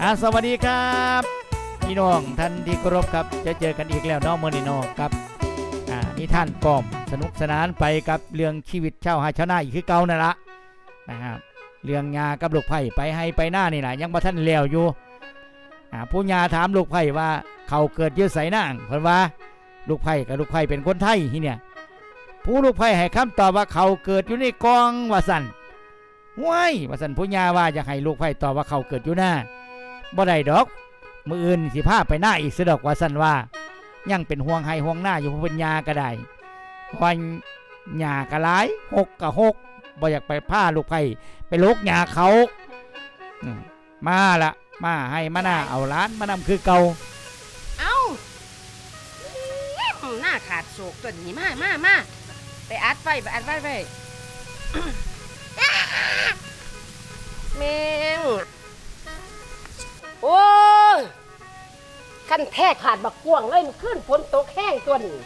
อ่าสวัสดีครับพี่น้องท่านที่เคารพครับจะเจอกันอีกแล้วน้องเมอนิโนครับอ่านิท่านกล่อมสนุกสนานไปกับเรื่องชีวิตเช่าหาชาวนาอีกคือเก่านั่นละนะครับเรื่องงากับลูกไผ่ไปให้ไปหน้านี่แหละยังบ่ท่านแล้วอยู่อ่าผู้ยาถามลูกไผ่ว่าเขาเกิดยืดใส่นางเพิ่นว่าลูกไผ่กับลูกไผ่เป็นคนไทยที่เนี่ยผู้ลูกไผ่ให้คำตอบว่าเขาเกิดอยู่ในกองว่าสันห้วยว่าสันผู้ยาว่าอยากให้ลูกไผ่ตอบว่าเขาเกิดอยู่หน้า บ่ได้ดอก มืออื่นสิพาไปหน้าอีกสะดอกว่าสั่นว่า ยังเป็นห่วงให้ห่วงหน้าอยู่พราะเป็นยาก็ได้วันหยากระหลายหกกะหกบ่อยากไปพาลูกไผ่ไปลกหยาเขามาละมาให้มาหน้าเอาร้านมานำคือเก่าเอ้าหน้าขาดโศกตัวนี้มามามาไปอัดไว้ไปอัดไว้ไว้แมง โอ้ยขั้นแท้ขาดบักกวางเลยมันขึ้นฝนตกแห้งตัวนี้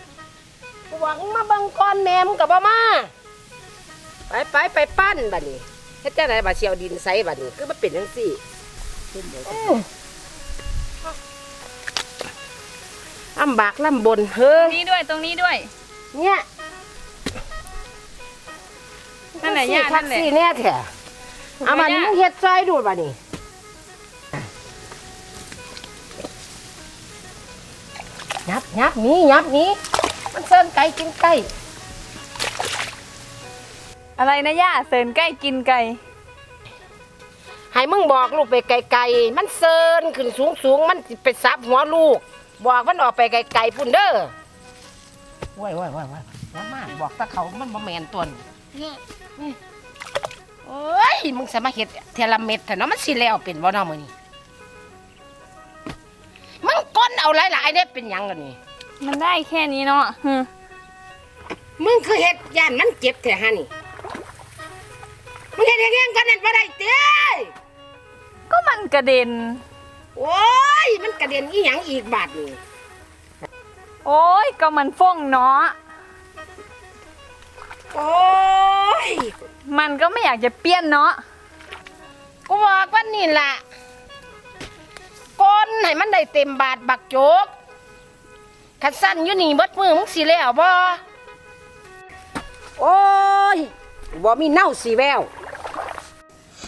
หวังมาเบังก่อนแหนมกับบ่มา ไปไปไปปั้นบัดนี้เฮ็ดจังไดบัดเชียวดินใสบัดนี้คือมันเป็นจังซี่อื้อลำบากลำบนเฮ้ตรยงนี้ด้วยตรงนี้ด้วย เนี่ยนั่นแหละย่านั่นแหละ สี่เนี่ยแท้เอามานี่มึงเฮ็ดซอยดูดบัดนี้ ยับยับหนี้ยับหนี้ มันเซินไก่กินไก่ อะไรนะย่าเสินใกล้กินไก่ ให้มึงบอกลูกไปไกลๆมันเซินขึ้นสูงสูงๆมันสิไปซับหัวลูก บอกมันออกไปไกลๆพุ่นเด้อว้ายว้ายว้ายว้ายน้ำมาบอกตะเขามันบ่แมนตัวนี้นี่โอ้ยมึงสามารถเฮ็ดเทยละเม็ดเถอะเนาะมันสิแล้วเป็นบ่เนาะมื้อนี้ เอาหลายๆเนี่ยเป็นหยังกันนี่มันได้แค่นี้เนาะฮึมึงคือเฮ็ดย่านมันเจ็บแท้ฮะนี่มึงเฮ็ดอย่างงี้กันนั่นบ่ได้เต้ยก็มันกระเด็น โอ้ยมันกระเด็นอีหยังอีกบาดนี่โอ้ยก็มันฟ้องเนาะ โอ้ยมันก็ไม่อยากจะเปี้ยนเนาะ กูบอกว่านี่ล่ะก้ นให้มันได้เต็มบาทบักโจกขัดสั้นอยู่นี่เบิดมือมึงสิแล้วบ่โอ้ยบ่มีเน่าสีแวว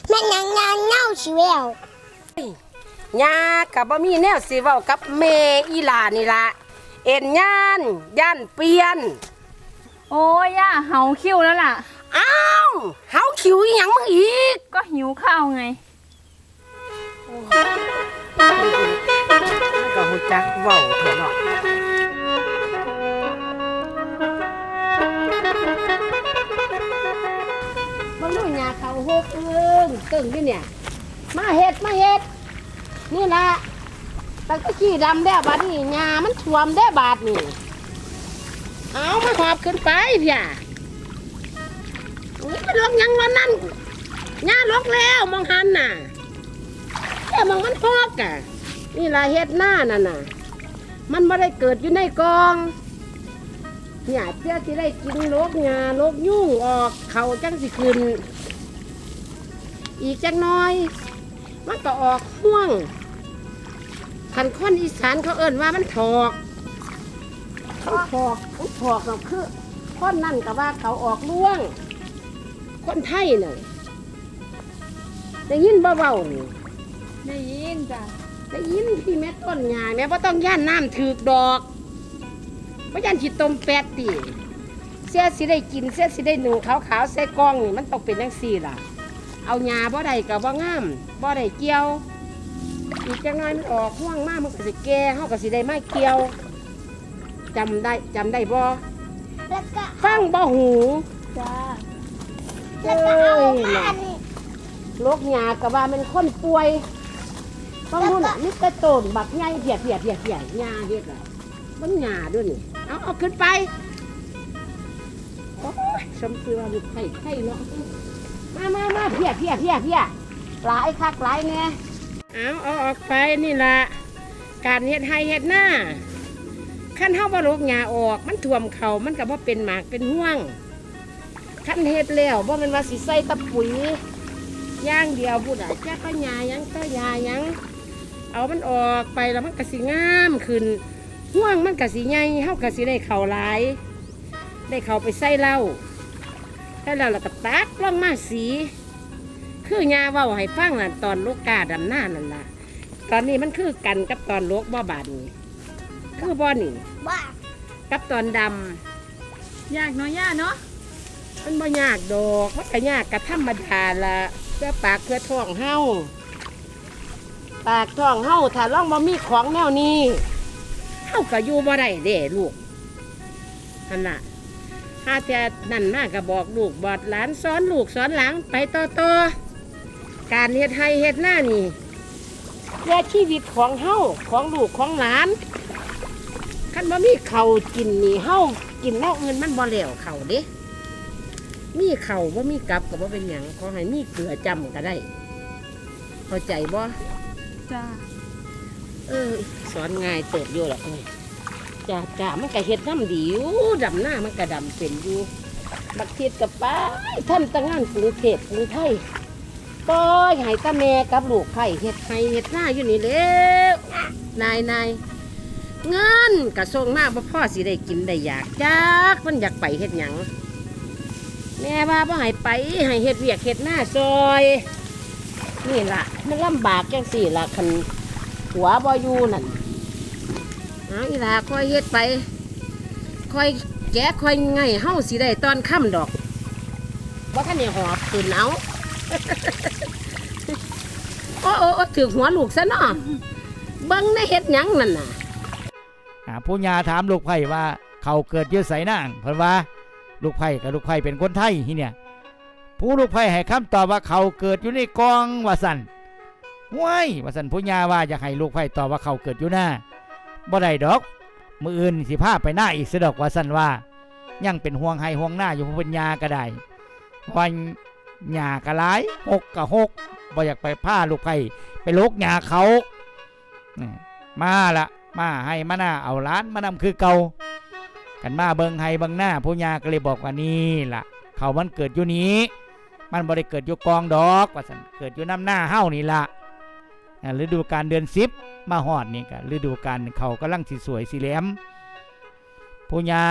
แม่งยังยังเน่าชิแววยากับบ่มีแนวสิเว้ากับแม่อีหลานี่ล่ะเอ็นย่านย่านเปลี่ยน โอ้ยย่าเห่าคิ้วแล้วล่ะอ้าวเฮาคิวอีหยังมึงอีก ก็หิวข้าวไง มันก็ฮู้จักเว้าเถอะเนาะมันนู่นยาเขาหกเอิงตึงที่เนี่ย มาเฮ็ดมาเฮ็ด นี่ละแต่ก็ขี้ดำได้บาดนี่ยามันท่วมได้บาดนี่ เอามาหอบขึ้นไปเพี่ยนี่มันลงยังวันนั้นยาลกแล้วมองหันน่ะ แต่มองมันพอกอะนี่ละเฮ็ดหน้านั่นน่ะ มันไม่ได้เกิดอยู่ในกองเนี่ยเพื่อที่ได้กินโรคงาโรคยุ่งออกเขาจังสิขึ้นอีกจักหน้อย มันก็ออกห่วงขันคนอีสานเขาเอิ่นว่ามันถอกมันถอกมันถอกเราคือคนนั่นก็ว่าเขาออกล่วง คนไทยน่ะได้ยินเบาๆนี่ ได้ยินจ้ะได้ยินพี่แม่ต้นหญ้าแม่ว่าต้องย่านน้ำถือกดอกว่าย่านขีดตมแปดตีเสียสิได้กินเสียสิได้หนึ่งขาวขาวๆใส่กล้องนี่มันต้องเป็นจังสี่ล่ะ เอาหญ้าบ่ได้กับบ่งามบ่ได้เกี่ยว อีกจังน้อยมันออกห่วงมากมันก็สิแก่เฮาก็สิได้ไม้เกี่ยวจำได้จำได้บ่แล้วก็ฟังบ่หูจ้าแล้วก็เอาผ้านี่โรคหญ้าก็ว่ามันคนป่วย ฟังนู่นน่ะนี่กระโตนบักใหญ่เพียดเพียดเพียดเพียหญ้าเฮ็ดล่ะมันหยาด้วยนี่เอาเอาขึ้นไปโอ้ยสมคือว่าลูกไข่ไข่เนาะมามามาเพียเพียเพียเพียหลายคักหลายเนี่ยเอาเอาออกไปนี่ละการเฮ็ดให้เฮ็ดหน้าขั้นเฮาบ่ลกหญ้าออก มันท่วมเขามันก็บ่เป็นหมากเป็นห่วงขั้นเฮ็ดแล้วบ่แม่นว่าสิใส่ตะปุ๋ยย่างเดียวพูดอะจักก็หญ้ายังก็หญ้ายัง เอามันออกไปแล้วมันก็สิงามขึ้นห่วงมันก็สิใหญ่เฮาก็สิได้เข่าวหลาย ได้เข้าไปใส่เหล้าแล้วเราก็ตักลงมาสี คือยาเว้าให้ฟังน่ะตอนลูกกาดำหน้านั่นล่ะ ตอนนี้มันคือกันกับตอนลูกบ่บาดนี่คือบ่นี่บ้ากับตอนดยากเนาะย่าเนาะำมันบ่ยากดอก มันก็ยากกับธรรมดาละเพื่อปากเพื่อท้องเฮา ปากท้องเฮาถ้าล่องบ่มีของแนวนี้เฮาก็อยู่บ่ได้เด้ลูกนั่นล่ะถ้าแต่นั่นมากก็บอกลูกบอดหลานสอนลูกสอนหลังไปต่อต่อการเฮ็ดไห้เฮ็ดหน้านี่เพื่อชีวิตของเฮาของลูกของหลานคันบ่มีเขากินนี่เฮากินแนวอื่นมันบ่แล้วเขาเด้มีเขาวบ่มีกับก็บ่เป็นหยังขอให้มีเกลือจำก็ได้ เข้าใจบ่ จ้าเออสอนง่ายเติบอยู่หรอกเอ้ยจ่าจ่ามันก็เฮ็ดน้ำดีอยู่ดำหน้ามันก็ดำเป็นอยู่บักเทียดกับป้าท่านตั้งงานกรุงเทพกรุงไทยปล่อยให้ตาแม่กับลูกไผ่เฮ็ดไห้เฮ็ดหน้าอยู่นี่แล้วนายนายเงินกระทรงมากบ่พ่อสิได้กินได้อยากจักมันอยากไปเฮ็ดหยังแม่ว่าบ่ให้ไปให้เฮ็ดเวียกเฮ็ดหน้าซอย นี่ล่ะ มันลำบากจังสี่ล่ะคันหัวบอยู่นั่นเอาอีหลาคอยเฮ็ดไป ค่อยแกะค่อยไงเฮาสิได้ตอนค่ำดอกว่าท่านเนี่ยหอบขึ้นเอาโอ้โอ้ถือหัวลูกซะเนาะเบิ้งในเฮ็ดหยังนั่นน่ะอ่าผู้ญาถามลูกไผ่ว่า เขาเกิดอยืดใส่นางเพิ่นว่า ลูกไผ่กับลูกไผ่เป็นคนไทยที่เนี่ย ผู้ลูกไผ่ให้คำตอบว่าเขาเกิดอยู่ในกองว่าสันว้ายว่าสันผู้ญาว่าอยากให้ลูกไผ่ตอบว่าเขาเกิดอยู่หน้าบ่ได้ดอก มืออื่นสิพาไปหน้าอีกสะดอกว่าสันว่า ยังเป็นห่วงให้ห่วงหน้าอยู่ผู้เป็นญาก็ได้วันหญ้ากระหลายหกกะหกบ่อยากไปพาลูกไผ่ไปลกหญ้าเขามาละมาให้มาหน้าเอาล้านมานำคือเก่ากันมาเบิงให้เบิงหน้าผู้ญาก็เลยบอกว่านี่ล่ะ เขามันเกิดอยู่นี้ มันบ่ได้เกิดอยู่กองดอกว่าสันเกิดอยู่น้ำหน้าเฮ้านี่ละฤดูการเดือนสิบมาหอดนี่ก็ฤดูการเขากำลังสีสวยสีแหลมผู้ญา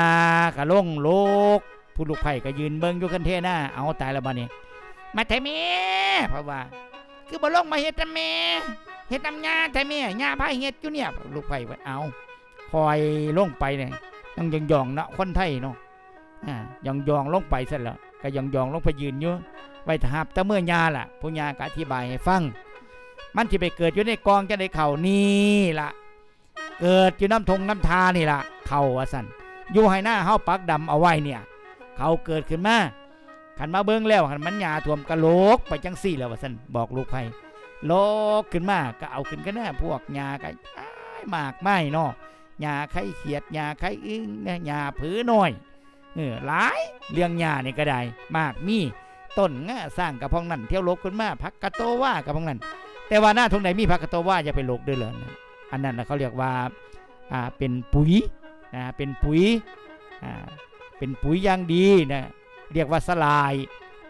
กะล่งโลก ผู้ลูกไผ่ก็ยืนเบิงอยู่กันเทหน้าเอาตายแล้วบ้านี้มาไทม่เพราะว่า คือบ่ลงมาเฮ็ดน้ำแม่เฮ็ดน้ำยาไทแม่ยาพาเฮ็ดอยู่เนี่ยลูกไผ่ว่าเอา คอยลงไปเนี่ยต้องยองๆเนาะคนไทยเนาะอ่ายองยองๆลงไปเสร็จแล้ว ก็ยองยองๆลงไปยืนอยู่ไว้ทับแต่เมื่อยาล่ะผู้ยาก็อธิบายให้ฟัง มันที่ไปเกิดอยู่ในกองจะได้เข่านี่ล่ะ เกิดอยู่น้ำทงน้ำทานี่ล่ะ เข่าว่าสันอยู่ให้หน้าเฮาปักดำเอาไว้เนี่ย เขาเกิดขึ้นมาขันมาเบิ้งแล้วขันมันยาท่วมกะโหลกไปจังสี่แล้วว่าสันบอกลูกไผ่โลกขึ้นมาก็เอาขึ้นกันแน่พวกหยาก็อ้ายมากไม่เนาะหยาไข่เขียดหยาไข่อึ้งเนี่ยาผือน้อย เออหลายเรื่องหญ้านี่ก็ได้มากมีต้นง่าสร้างกับพองนั่นเที่ยวลกขึ้นมาพักกะโตว่ากับพองนั่นแต่ว่าหน้าทงไหนมีพักกะโตว่าอย่าไปโลกด้วยเลยอันนั้นนะเขาเรียกว่าอ่าเป็นปุ๋ยอ่าเป็นปุ๋ยอ่าเป็นปุ๋ยอย่างดีนะเรียกว่าสลาย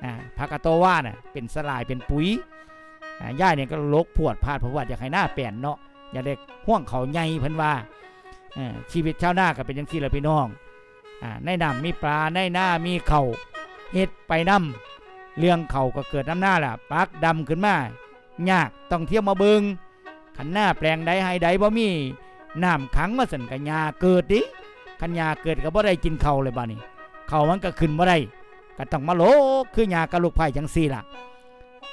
อ่าพักกะโตว่าน่ะเป็นสลายเป็นปุ๋ยอ่าย่าเนี่ยก็ลกพวดพาดเพราะว่าอยากให้หน้าเปลี่ยนเนาะอย่าได้ห่วงเขาใหญ่เพิ่นว่าชีวิตชาวนาก็เป็นอย่างที่ละพี่น้อง ในน้ำมีปลาในหน้ามีเขา่าเฮ็ดไปน้ำเรื่องเขาก็เกิดน้ำหน้าล่ะปักดำขึ้นมายากต้องเที่ยวมาเบิงขันหน้าแปลงใดให้ใดบ่มีน้ำขังมาสั่นกัญญาเกิดดิขันยาเกิดก็บ่ได้กินเขาวเลยบ้านี้เขาวมันก็ขึ้นบ่ได้ก็ต้องมาโลกคือยากระลูกไผ่จังซี่ล่ะ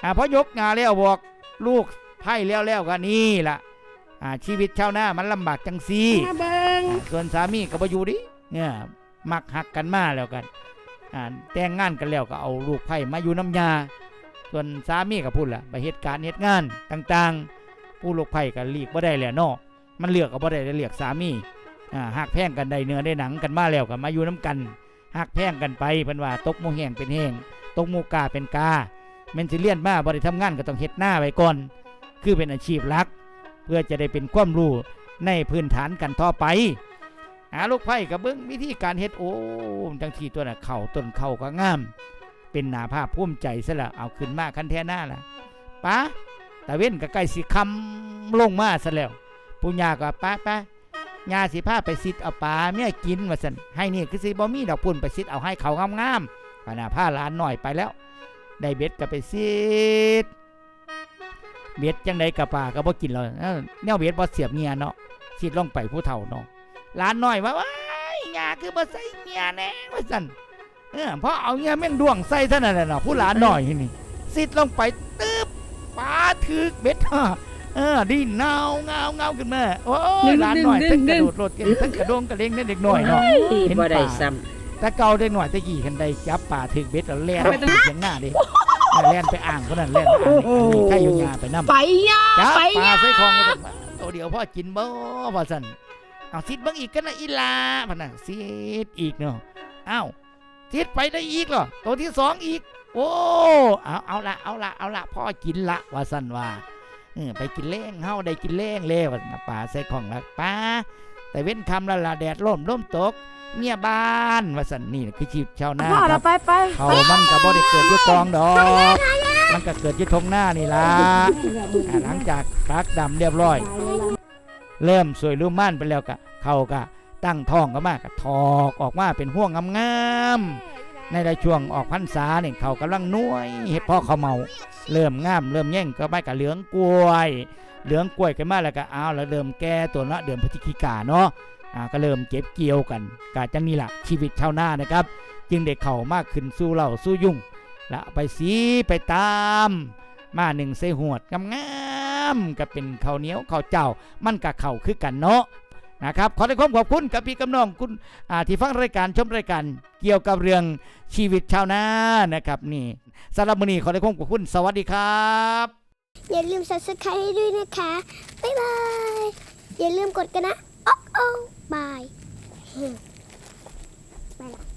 อ่าพอยกงาแล้วบอกลูกไผ่แล้วแล้วก็นี่ล่ะอ่าชีวิตชาวนามันลำบากจังซี่มาเบิงอ่าส่วนสามีก็บ่อยู่ดิเนี่ย มักหักกันมาแล้วกันแต่งงานกันแล้วก็เอาลูกไผ่มาอยู่น้ำยา ส่วนสามีก็พูดล่ะไปเหตุการณ์เหตุงานต่างๆ ผู้ลูกไผ่ก็เลีกบ่ได้แหละเนาะมันเลือกก็บ่ได้เลือกสามีอ่าหักแพงกันได้เนื้อได้หนังกันมาแล้วก็มาอยู่น้ำกันหักแพงกันไปเพิ่นว่าตกหมูแห้งเป็นแห้งตกหมูกาเป็นกาแม่นสิเลียนมาบ่ได้ทำงานก็ต้องเฮ็ดหน้าไว้ก่อน คือเป็นอาชีพหลัก เพื่อจะได้เป็นความรู้ในพื้นฐานกันต่อไป หาลูกไผ่กับเบิ้งวิธีการเฮ็ดโอ้จังทีตัวน่ะเข่าต้นเข่าก็งาม เป็นหนาภาพภูมิใจซะละเอาขึ้นมาคันแท่หน้าละปะตะเว้นก็ใกล้สิคำลงมาซะแล้วปู่ย่าก็ป้าป้ายาสิพาไปซิดเอาปลาเมียกินว่าซั่นให้นี่คือสิบ่มีดอกปุ่นไปซิดเอาให้เขางามๆก็น่ะพาหลานหน่อยไปแล้ว ได้เบ็ดก็ไปซิดเบ็ดจังไดกับปลาก็บ่กินแล้วเอ้าแนวเบ็ดบ่เสียบเงียเนาะซิดลงไปผู้เฒ่าเนาะ หลานน้อยว่าว้ายย่าคือบ่ใส่เงียแน่ว่าซั่นเออพอเอาเงียแม่งดวงใส่เท่านั้นแหละเนาะผู้หลานน้อยนี่ซิดลงไปตึ๊บปลาถึกเบ็ดฮะเออดินเงาเงาเงาขึ้นมาโอ้ยหลานน้อยทั้งกระโดดโลดเก่งทั้งกระโดงกระเลงนั่นเด็กน้อยเนาะเห็นบ่ได้ป่าซ้แต่เก่าได้หน่อยตะกี้คันใดจับป่าถึกเบ็ดแล้วแล่นไปเสียงหน้าดิเออแล่นไปอ่างคนนั้นแล่นไปอ่างนี่อันนี้ใครอยู่งาไปนำำไปย่าจับไปปลาย่าใส่คลองมาตัวเดียวพ่อกินบ่ว่าซั่น เอาซิดเบิ่งอีกกันนะอีหลาพันน่ะซิดอีกเนาะอ้าวซิดไปได้อีกเหรอตัวที่สองอีก โอ้เอาเอาละเอาละเอาละพ่อกินละว่าซั่นว่าเออไปกินเล้งเฮาได้กินเล้งเลยว่าซั่นน่ะป่าใส่ของละป้าแต่เว้นคำละละแดดร่มร่มตกเมียบ้านว่าสันนี่คือชีวิตชาวนาพ่อคเรารับไปไปเขามันก็บ่ได้เกิดอยุกองดอก มันก็เกิดอยุทงหน้านี่ล่ะอ่าหลังจากปักดำเรียบร้อย เริ่มสวยรุ่มม่านไปแล้วก็เขาก็ตั้งท้องก็มากก็ถอกออกมาเป็นห่วงงามๆในในช่วงออกพรรษาเนี่ยเขากำลังน่วยเฮ็ดพ่อเขาเมา เริ่มงามเริ่มแย่งก็ไม่กับเหลืองกล้วย เหลืองกล้วยกันมาแล้วก็เอาแล้วเริ่มแก่ตัวละเดือนพฤศจิกาเนาะอ่าก็เริ่มเก็บเกี่ยวกันกาจังนี่ละชีวิตชาวนานะครับ จึงได้เข้ามากขึ้นสู้เหล่าสู้ยุ่งและไปสีไปตาม มาหนึ่งใส่หวดงาม กับเป็นข้าวเหนียวข้าวเจ้า มันกับเข่าคือกันเนาะนะครับขอได้ความขอบคุณกับพี่กำนองคุณที่ฟังรายการชมรายการเกี่ยวกับเรื่องชีวิตชาวนานะครับนี่สารมนีขอได้ความขอบคุณสวัสดีครับอย่าลืมสับสไครให้ด้วยนะคะบ๊ายบายอย่าลืมกดกันนะโอ้โอ้บายไปละ